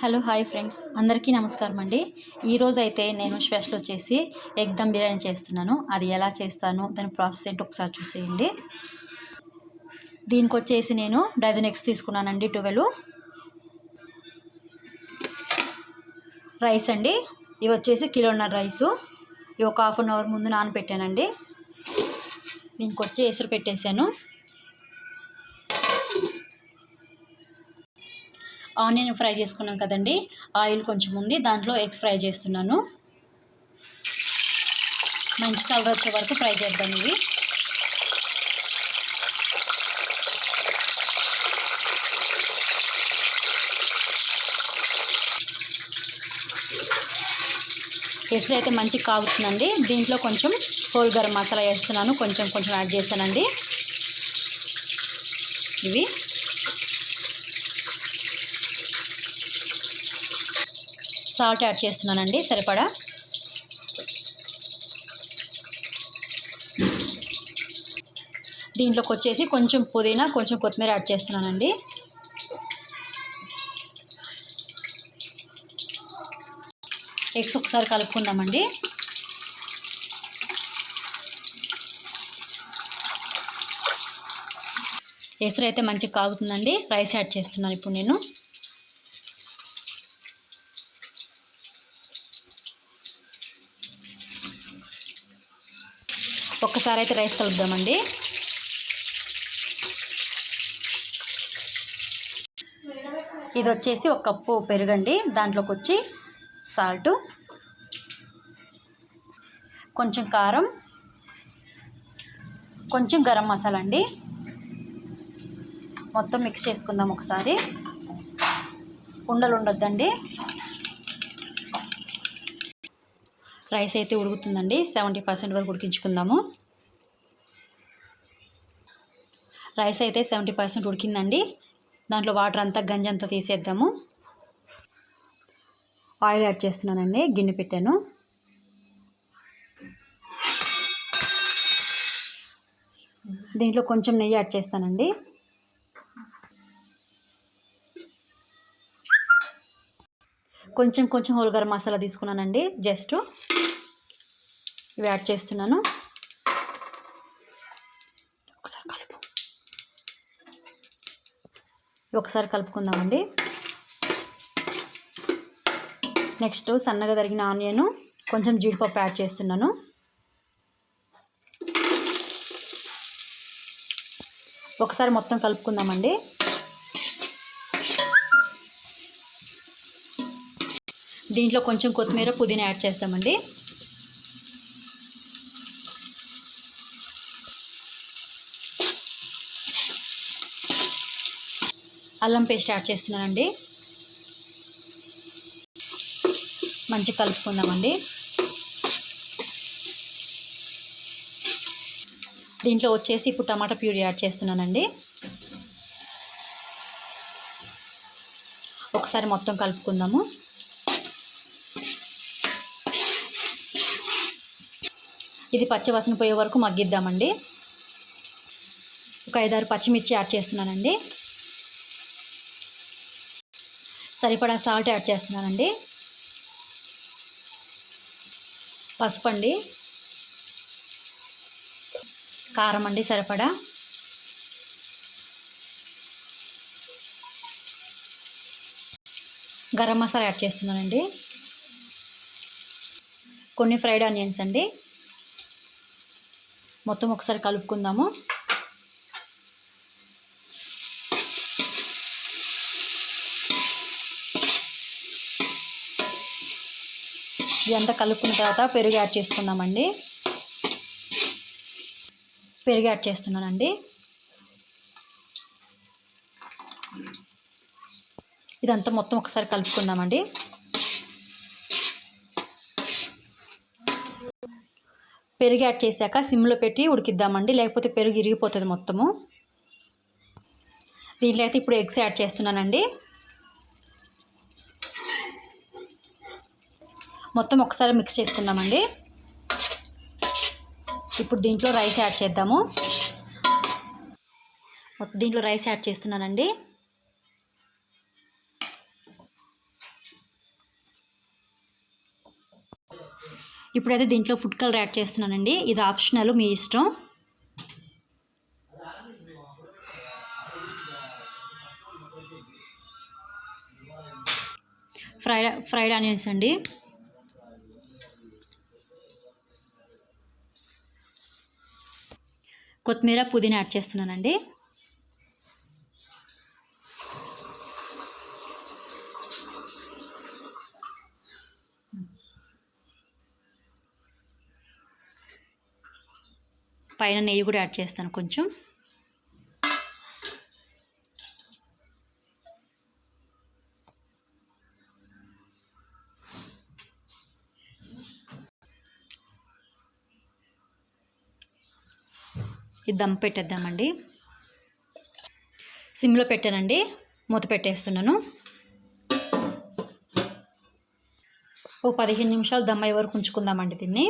Hello hi friends. అందరికీ నమస్కారం అండి. ఈరోజు అయితే నేను స్పెషల్ వచ్చేసి ఎగ్ దమ్ బిర్యానీ చేస్తున్నాను. అది ఎలా చేస్తాను దాని ప్రాసెస్ ఏంటో ఒకసారి చూసేయండి. దీనికి వచ్చేసి నేను డజన్ ఎగ్స్ తీసుకున్నానండి ట్వెల్వ్. రైస్ అండి. ఇవి వచ్చేసి కిలోన్నర రైసు. ఇవి ఒక హాఫ్ అన్ అవర్ ముందు నానబెట్టానండి. దీనికి వచ్చి ఎసురు పెట్టేశాను. ఆనియన్ ఫ్రై చేసుకున్నాం కదండి. ఆయిల్ కొంచెం ఉంది. దాంట్లో ఎగ్స్ ఫ్రై చేస్తున్నాను. మంచి కలర్ వచ్చే వరకు ఫ్రై చేద్దాం ఇవి ఎసురు అయితే మంచిగా కాగుతుందండి. దీంట్లో కొంచెం హోల్ గరం మసాలా వేస్తున్నాను. కొంచెం కొంచెం యాడ్ చేస్తానండి. ఇవి. సాల్ట్ యాడ్ చేస్తున్నానండి సరిపడా? దీంట్లోకి వచ్చేసి కొంచెం పుదీనా కొంచెం కొత్తిమీర యాడ్ చేస్తున్నానండి. ఎగ్స్ ఒకసారి కలుపుకుందామండి. ఎసరు అయితే మంచిగా కాగుతుందండి రైస్ యాడ్ చేస్తున్నాను ఇప్పుడు నేను. ఒక్కసారి అయితే రైస్ కలుపుదామండి. ఇది వచ్చేసి ఒక కప్పు పెరుగండి దాంట్లోకి వచ్చి సాల్టు కొంచెం కారం కొంచెం గరం మసాలా అండి మొత్తం మిక్స్ చేసుకుందాం ఒకసారి. ఉండలు ఉండొద్దండి రైస్ అయితే ఉడుకుతుందండి. సెవెంటీ పర్సెంట్ వరకు ఉడికించుకుందాము. రైస్ అయితే సెవెంటీ పర్సెంట్ ఉడికిందండి. దాంట్లో వాటర్ అంతా గంజి అంతా తీసేద్దాము. ఆయిల్ యాడ్ చేస్తున్నానండి. గిన్నె పెట్టాను. దీంట్లో కొంచెం నెయ్యి యాడ్ చేస్తానండి. కొంచెం కొంచెం హోల్ గరం మసాలా తీసుకున్నానండి. జస్ట్ ఇవి యాడ్ చేస్తున్నాను. ఒకసారి కలుపు. ఒకసారి కలుపుకుందామండి. నెక్స్ట్ సన్నగా తరిగిన ఆనియన్ కొంచెం జీడిపప్పు యాడ్ చేస్తున్నాను. ఒకసారి మొత్తం కలుపుకుందామండి. దీంట్లో కొంచెం కొత్తిమీర పుదీనా యాడ్ చేస్తామండి. అల్లం పేస్ట్ యాడ్ చేస్తున్నానండి. మంచి కలుపుకుందామండి. దీంట్లో వచ్చేసి ఇప్పుడు టమాటా ప్యూరీ యాడ్ చేస్తున్నానండి. ఒకసారి మొత్తం కలుపుకుందాము. ఇది పచ్చివాసన పోయే వరకు మగ్గిద్దామండి. ఒక ఐదారు పచ్చిమిర్చి యాడ్ చేస్తున్నానండి. సరిపడా సాల్ట్ యాడ్ చేస్తున్నానండి. పసుపు అండి కారం అండి సరిపడా. గరం మసాలా యాడ్ చేస్తున్నానండి. కొన్ని ఫ్రైడ్ ఆనియన్స్ అండి. మొత్తం ఒకసారి కలుపుకుందాము. ఇదంతా కలుపుకున్న తర్వాత పెరుగు యాడ్ చేసుకుందామండి. పెరుగు యాడ్ చేస్తున్నానండి. ఇదంతా మొత్తం ఒకసారి కలుపుకుందామండి. పెరుగు యాడ్ చేశాక సిమ్లో పెట్టి ఉడికిద్దామండి. లేకపోతే పెరుగు ఇరిగిపోతుంది మొత్తము. దీంట్లో అయితే ఇప్పుడు ఎగ్స్ యాడ్ చేస్తున్నానండి. మొత్తం ఒకసారి మిక్స్ చేసుకుందామండి. ఇప్పుడు దీంట్లో రైస్ యాడ్ చేద్దాము. దీంట్లో రైస్ యాడ్ చేస్తున్నానండి. ఇప్పుడైతే దీంట్లో ఫుడ్ కలర్ యాడ్ చేస్తున్నానండి. ఇది ఆప్షనల్ మీ ఇష్టం. ఫ్రైడ్ ఫ్రైడ్ ఆనియన్స్ అండి. కొత్తిమీర పుదీనా యాడ్ చేస్తున్నానండి. పైన నెయ్యి కూడా యాడ్ చేస్తాను కొంచెం. ఇది దమ్ పెట్టేద్దామండి. సిమ్లో పెట్టానండి. మూత పెట్టేస్తున్నాను. ఓ పదిహేను నిమిషాలు దమ్ అయ్యే వరకు ఉంచుకుందామండి దీన్ని.